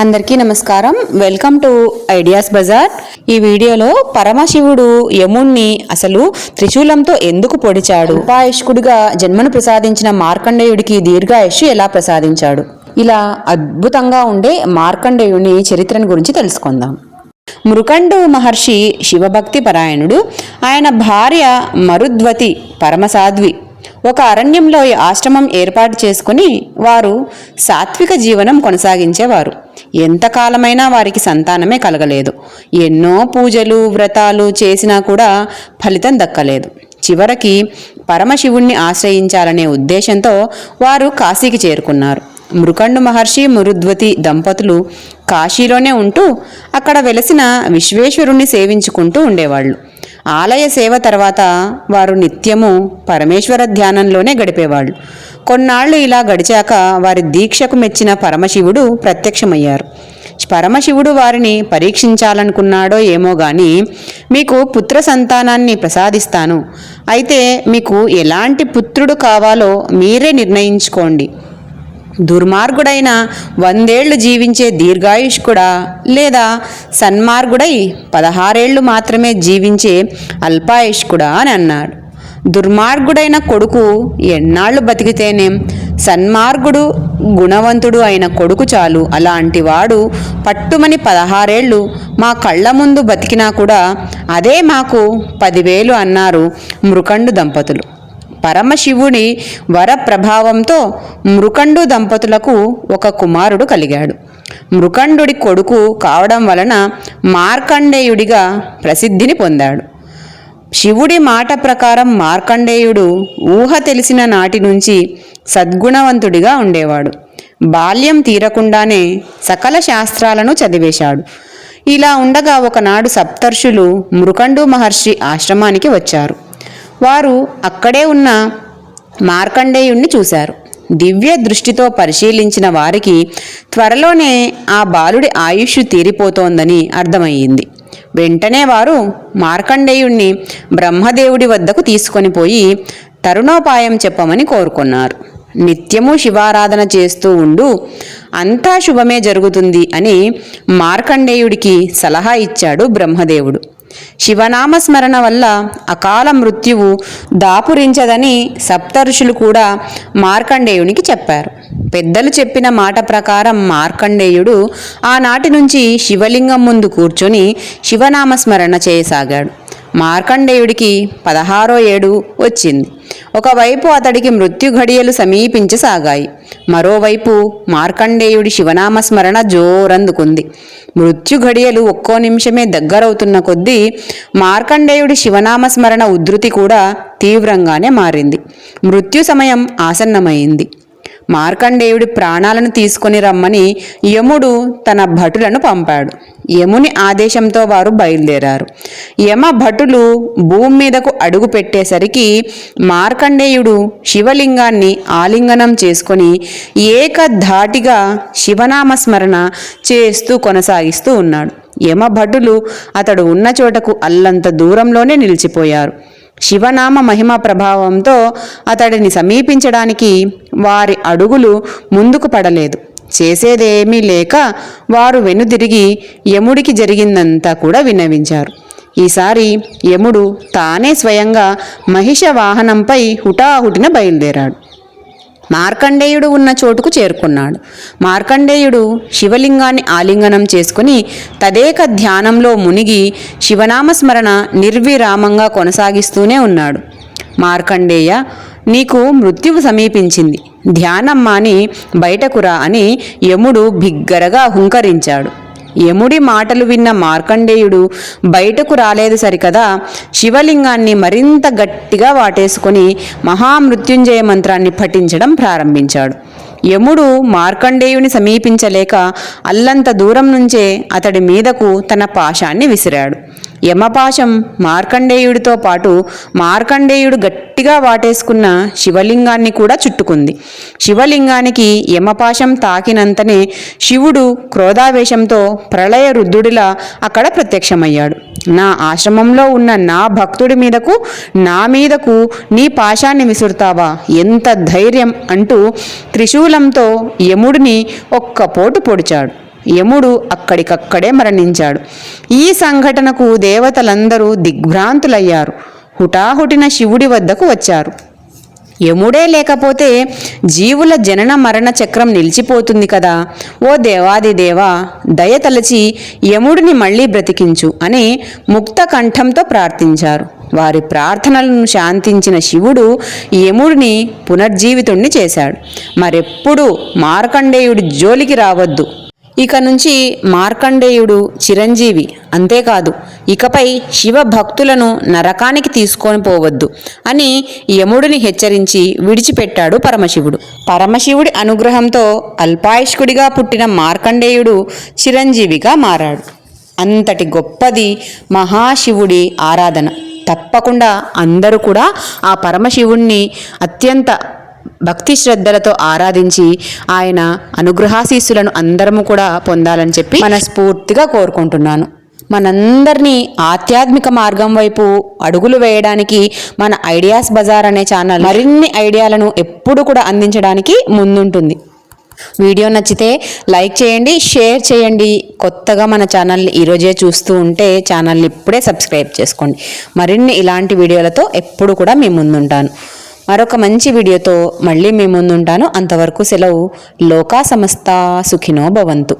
అందరికీ నమస్కారం. Welcome to ideas Bazar ఈ వీడియోలో పరమశివుడు యముణ్ణి అసలు త్రిశూలంతో ఎందుకు పొడిచాడు? ఉపాయుష్కుడిగా జన్మను ప్రసాదించిన మార్కండేయుడికి దీర్ఘాయుష్ ఎలా ప్రసాదించాడు? ఇలా అద్భుతంగా ఉండే మార్కండేయుని చరిత్రను గురించి తెలుసుకుందాం. మృకండు మహర్షి శివభక్తి పరాయణుడు. ఆయన భార్య మరుద్వతి పరమసాధ్వి. ఒక అరణ్యంలో ఈ ఆశ్రమం ఏర్పాటు చేసుకుని వారు సాత్విక జీవనం కొనసాగించేవారు. ఎంతకాలమైనా వారికి సంతానమే కలగలేదు. ఎన్నో పూజలు వ్రతాలు చేసినా కూడా ఫలితం దక్కలేదు. చివరికి పరమశివుణ్ణి ఆశ్రయించాలనే ఉద్దేశంతో వారు కాశీకి చేరుకున్నారు. మృకండు మహర్షి మరుద్వతి దంపతులు కాశీలోనే ఉంటూ అక్కడ వెలసిన విశ్వేశ్వరుణ్ణి సేవించుకుంటూ ఉండేవాళ్ళు. ఆలయ సేవ తర్వాత వారు నిత్యము పరమేశ్వర ధ్యానంలోనే గడిపేవాళ్ళు. కొన్నాళ్ళు ఇలా గడిచాక వారి దీక్షకు మెచ్చిన పరమశివుడు ప్రత్యక్షమయ్యారు. పరమశివుడు వారిని పరీక్షించాలనుకున్నాడో ఏమో గాని మీకు పుత్ర సంతానాన్ని ప్రసాదిస్తాను. అయితే మీకు ఎలాంటి పుత్రుడు కావాలో మీరే నిర్ణయించుకోండి. దుర్మార్గుడైన వందేళ్ళు జీవించే దీర్ఘాయుష్కుడా లేదా సన్మార్గుడై పదహారేళ్ళు మాత్రమే జీవించే అల్పాయుష్కుడా అని అన్నాడు. దుర్మార్గుడైన కొడుకు ఎన్నాళ్ళు బతికితేనేం సన్మార్గుడు గుణవంతుడు అయిన కొడుకు చాలు. అలాంటి వాడు పట్టుమని పదహారేళ్ళు మా కళ్ళ ముందు బతికినా కూడా అదే మాకు పదివేలు అన్నారు మృకండు దంపతులు. పరమశివుని వర ప్రభావంతో మృకండు దంపతులకు ఒక కుమారుడు కలిగాడు. మృకండుడి కొడుకు కావడం వలన మార్కండేయుడిగా ప్రసిద్ధిని పొందాడు. శివుడి మాట ప్రకారం మార్కండేయుడు ఊహ తెలిసిన నాటి నుంచి సద్గుణవంతుడిగా ఉండేవాడు. బాల్యం తీరకుండానే సకల శాస్త్రాలను చదివేశాడు. ఇలా ఉండగా ఒకనాడు సప్తర్షులు మృకండు మహర్షి ఆశ్రమానికి వచ్చారు. వారు అక్కడే ఉన్న మార్కండేయుణ్ణి చూశారు. దివ్య దృష్టితో పరిశీలించిన వారికి త్వరలోనే ఆ బాలుడి ఆయుష్ తీరిపోతోందని అర్థమయ్యింది. వెంటనే వారు మార్కండేయుణ్ణి బ్రహ్మదేవుడి వద్దకు తీసుకొని పోయి తరుణోపాయం చెప్పమని కోరుకున్నారు. నిత్యము శివారాధన చేస్తూ ఉండు అంతా శుభమే జరుగుతుంది అని మార్కండేయుడికి సలహా ఇచ్చాడు బ్రహ్మదేవుడు. శివనామస్మరణ వల్ల అకాల మృత్యువు దాపురించదని సప్తఋషులు కూడా మార్కండేయునికి చెప్పారు. పెద్దలు చెప్పిన మాట ప్రకారం మార్కండేయుడు ఆనాటి నుంచి శివలింగం ముందు కూర్చొని శివనామస్మరణ చేయసాగాడు. మార్కండేయుడికి పదహారో ఏడు వచ్చింది. ఒకవైపు అతడికి మృత్యు ఘడియలు సమీపించసాగాయి. మరోవైపు మార్కండేయుడి శివనామస్మరణ జోరందుకుంది. మృత్యు ఘడియలు ఒక్కో నిమిషమే దగ్గరవుతున్న కొద్దీ మార్కండేయుడి శివనామస్మరణ ఉధృతి కూడా తీవ్రంగానే మారింది. మృత్యు సమయం ఆసన్నమైంది. మార్కండేయుడి ప్రాణాలను తీసుకొని రమ్మని యముడు తన భటులను పంపాడు. యముని ఆదేశంతో వారు బయలుదేరారు. యమ భటులు భూమి మీదకు అడుగు పెట్టేసరికి మార్కండేయుడు శివలింగాన్ని ఆలింగనం చేసుకొని ఏకధాటిగా శివనామస్మరణ చేస్తూ కొనసాగిస్తూ ఉన్నాడు. యమ భటులు అతడు ఉన్న చోటకు అల్లంత దూరంలోనే నిలిచిపోయారు. శివనామ మహిమ ప్రభావంతో అతడిని సమీపించడానికి వారి అడుగులు ముందుకు పడలేదు. చేసేదేమీ లేక వారు వెనుదిరిగి యముడికి జరిగిందంతా కూడా విన్నవించారు ఈసారి యముడు తానే స్వయంగా మహిష వాహనంపై హుటాహుటిన బయలుదేరాడు. మార్కండేయుడు ఉన్న చోటుకు చేరుకున్నాడు. మార్కండేయుడు శివలింగాన్ని ఆలింగనం చేసుకుని తదేక ధ్యానంలో మునిగి శివనామస్మరణ నిర్విరామంగా కొనసాగిస్తూనే ఉన్నాడు. మార్కండేయ నీకు మృత్యువు సమీపించింది. ధ్యానం మాని బయటకురా అని యముడు బిగ్గరగా హుంకరించాడు. యముడి మాటలు విన్న మార్కండేయుడు బయటకు రాలేదు సరికదా. శివలింగాన్ని మరింత గట్టిగా వాటేసుకొని మహామృత్యుంజయ మంత్రాన్ని పఠించడం ప్రారంభించాడు. యముడు మార్కండేయుని సమీపించలేక అల్లంత దూరం నుంచే అతడి మీదకు తన పాశాన్ని విసిరాడు. యమపాశం మార్కండేయుడితో పాటు మార్కండేయుడు గట్టిగా వాటేసుకున్న శివలింగాన్ని కూడా చుట్టుకుంది. శివలింగానికి యమపాశం తాకినంతనే శివుడు క్రోధావేశంతో ప్రళయ రుద్రుడిలా అక్కడ ప్రత్యక్షమయ్యాడు. నా ఆశ్రమంలో ఉన్న నా భక్తుడి మీదకు నా మీదకు నీ పాశాన్ని విసురుతావా? ఎంత ధైర్యం అంటూ త్రిశూలంతో యముడిని ఒక్క పోటు పొడిచాడు. యముడు అక్కడికక్కడే మరణించాడు. ఈ సంఘటనకు దేవతలందరూ దిగ్భ్రాంతులయ్యారు. హుటాహుటిన శివుడి వద్దకు వచ్చారు. యముడే లేకపోతే జీవుల జనన మరణ చక్రం నిలిచిపోతుంది కదా. ఓ దేవాది దేవా దయతలచి యముడిని మళ్ళీ బ్రతికించు అని ముక్త కంఠంతో ప్రార్థించారు. వారి ప్రార్థనలను శాంతించిన శివుడు యముడిని పునర్జీవితుణ్ణి చేశాడు. మరెప్పుడు మార్కండేయుడి జోలికి రావద్దు. ఇక నుంచి మార్కండేయుడు చిరంజీవి అంతేకాదు ఇకపై శివ భక్తులను నరకానికి తీసుకొని పోవద్దు అని యముడిని హెచ్చరించి విడిచిపెట్టాడు పరమశివుడు. పరమశివుడి అనుగ్రహంతో అల్పాయుష్కుడిగా పుట్టిన మార్కండేయుడు చిరంజీవిగా మారాడు. అంతటి గొప్పది మహాశివుడి ఆరాధన. తప్పకుండా అందరూ కూడా ఆ పరమశివుణ్ణి అత్యంత భక్తి శ్రద్ధలతో ఆరాధించి ఆయన అనుగ్రహాశీస్సులను అందరము కూడా పొందాలని చెప్పి మనస్ఫూర్తిగా కోరుకుంటున్నాను. మనందరినీ ఆధ్యాత్మిక మార్గం వైపు అడుగులు వేయడానికి మన ఐడియాస్ బజార్ అనే ఛానల్ మరిన్ని ఐడియాలను ఎప్పుడు కూడా అందించడానికి ముందుంటుంది. వీడియో నచ్చితే లైక్ చేయండి షేర్ చేయండి. కొత్తగా మన ఛానల్ని ఈరోజే చూస్తూ ఉంటే ఛానల్ని ఇప్పుడే సబ్స్క్రైబ్ చేసుకోండి. మరిన్ని ఇలాంటి వీడియోలతో ఎప్పుడు కూడా మీ ముందుంటాను. మరొక మంచి వీడియోతో మళ్ళీ మీ ముందుంటాను. అంతవరకు సెలవు. లోకా సమస్త సుఖినో భవంతు.